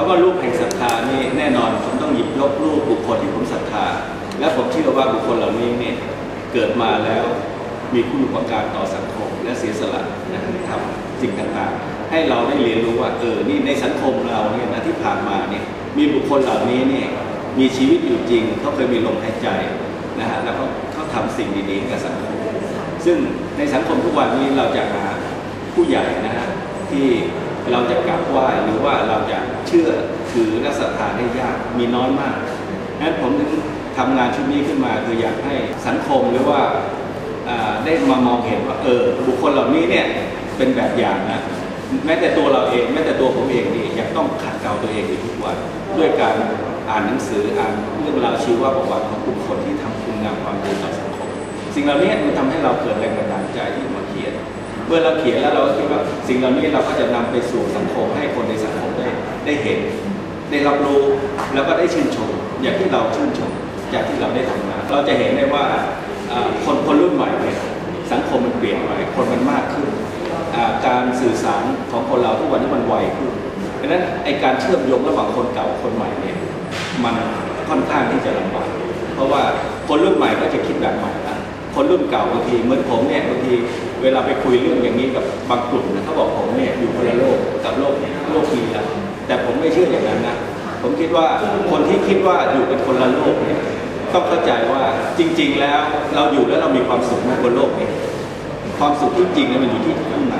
คำว่ารูปแห่งศรัทธานี่แน่นอนผมต้องหยิบยกรูปบุคคลที่ผมศรัทธา และผมเชื่อว่าบุคคลเหล่านี้เนี่ยเกิดมาแล้วมีคุณอุปการต่อสังคม และเสียสละนะครับสิ่งต่างๆ ให้เราได้เรียนรู้ว่าเออนี่ในสังคมเราเนี่ยนะที่ผ่านมาเนี่ยมีบุคคลเหล่านี้เนี่ยมีชีวิตอยู่จริงเขาเคยมีลมหายใจนะฮะแล้วก็เขาทำสิ่งดีๆกับสังคม ซึ่งในสังคมทุกวันนี้เราจะหาผู้ใหญ่นะฮะที่ เราจะกราบไหว้หรือว่าเราจะเชื่อถือและศรัทธาได้ยากมีน้อยมากนั้นผมถึงทำงานชุดนี้ขึ้นมาคืออยากให้สังคมหรือว่าได้มามองเห็นว่าเออบุคคลเหล่านี้เนี่ยเป็นแบบอย่างนะแม้แต่ตัวเราเองแม้แต่ตัวผมเองนี่ยังต้องขัดเกลาตัวเองอยู่ทุกวันด้วยการอ่านหนังสืออ่านเรื่องราวชีวประวัติของบุคคลที่ทำคุณงามความดีต่อสังคม สิ่งเหล่านี้มันทำให้เราเกิดแรงบันดาลใจที่มาเขียน เมื่อเราเขียนแล้วเราก็คิดว่าสิ่งเหล่านี้เราก็จะนำไปสู่สังคมให้คนในสังคมได้ได้เห็น ได้รับรู้แล้วก็ได้ชื่นชม อย่างที่เราชื่นชมจากที่เราได้ทำมาเราจะเห็นได้ว่าคนคนรุ่นใหม่เนี่ยสังคมมันเปลี่ยนไปคนมันมากขึ้น การสื่อสารของคนเราทุกวันนี้มันไวขึ้นเพราะนั้นไอการเชื่อมโยงระหว่างคนเก่าคนใหม่เนี่ยมันค่อนข้างที่จะลำบากเพราะว่าคนรุ่นใหม่ก็จะคิดแบบใหม่ คนรุ่นเก่าบางทีเหมือนผมเนี่ยบางทีเวลาไปคุยเรื่องอย่างนี้กับบางกลุ่มนะเขาบอกผมเนี่ยอยู่คนละโลกกับโลกโลกนี้แล้วแต่ผมไม่เชื่ออย่างนั้นนะผมคิดว่าคนที่คิดว่าอยู่เป็นคนละโลกเนี่ยต้องเข้าใจว่าจริง ๆ แล้วเราอยู่แล้วเรามีความสุขบนโลกนี้ความสุขที่จริงเนี่ยมันอยู่ที่ข้างใน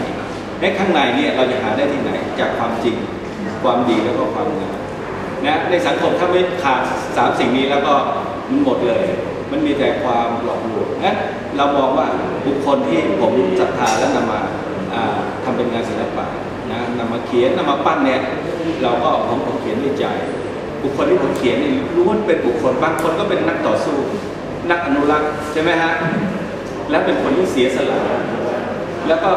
และข้างในเนี่ยเราจะหาได้ที่ไหนจากความจริงความดีแล้วก็ความงามนะในสังคมถ้าไม่ขาดสามสิ่งนี้แล้วก็มันหมดเลย มันมีแต่ความหลอกลวงงั้นเรามองว่าบุคคลที่ผมศรัทธาและนำมาอ่าทำเป็นงานศิลปะนะนำมาเขียนนำมาปั้นเนี่ยเราก็ผมผมเขียนด้วยใจ บุคคลที่ผมเขียนนี่ล้วนเป็นบุคคลบางคนก็เป็นนักต่อสู้ นักอนุรักษ์ใช่ไหมฮะและเป็นคนที่เสียสละแล้วก็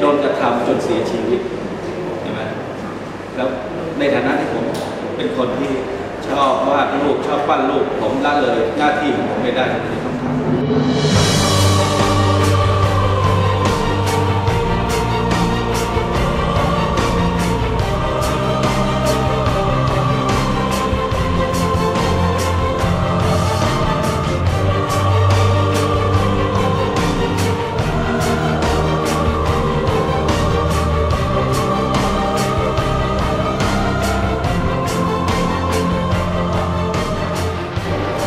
โดนกระทำจนเสียชีวิตใช่ไหมแล้วในฐานะที่ผมเป็นคนที่ ชอบวาดรูปชอบปั้นรูปผมละเลยหน้าที่ของผมไม่ได้ผมต้องทำ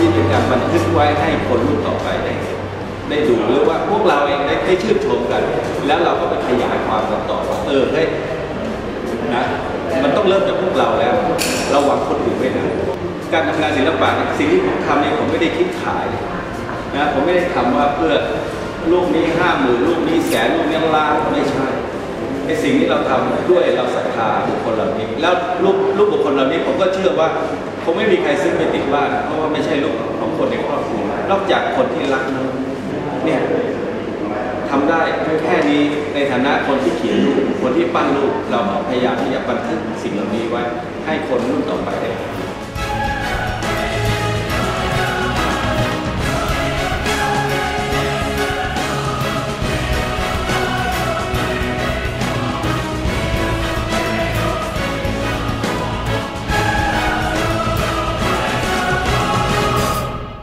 ที่เป็นการบันทึกไว้ให้คนรุ่นต่อไปได้ได้ดูหรือว่าพวกเราเองได้ได้ชื่นชมกัน แล้วเราก็ไปขยายความกันต่อว่าเออเฮ้ยนะมันต้องเริ่มจากพวกเราแล้ว เราหวังคนอื่นไม่ได้การทำงานศิลปะสิ่งที่ผมทำเนี่ยผมไม่ได้คิดขายนะผมไม่ได้ทำว่าเพื่อลูกนี้ห้าหมื่นลูกนี้แสนลูกนี้ล้านไม่ใช่ ไอสิ่งที่เราทำด้วยเราศรัทธาบุคคลเหล่านี้ แล้วลูกลูกบุคคลเหล่านี้ผมก็เชื่อว่าคงไม่มีใครซื้อไปติดบ้านเพราะว่าไม่ใช่ลูกของคนในครอบครัวนอกจากคนที่รักนะเนี่ยทำได้แค่นี้ในฐานะคนที่เขียนรูปคนที่ปั้นรูปเราพยายามที่จะบันทึกสิ่งเหล่านี้ไว้ให้คนรุ่นต่อไปได้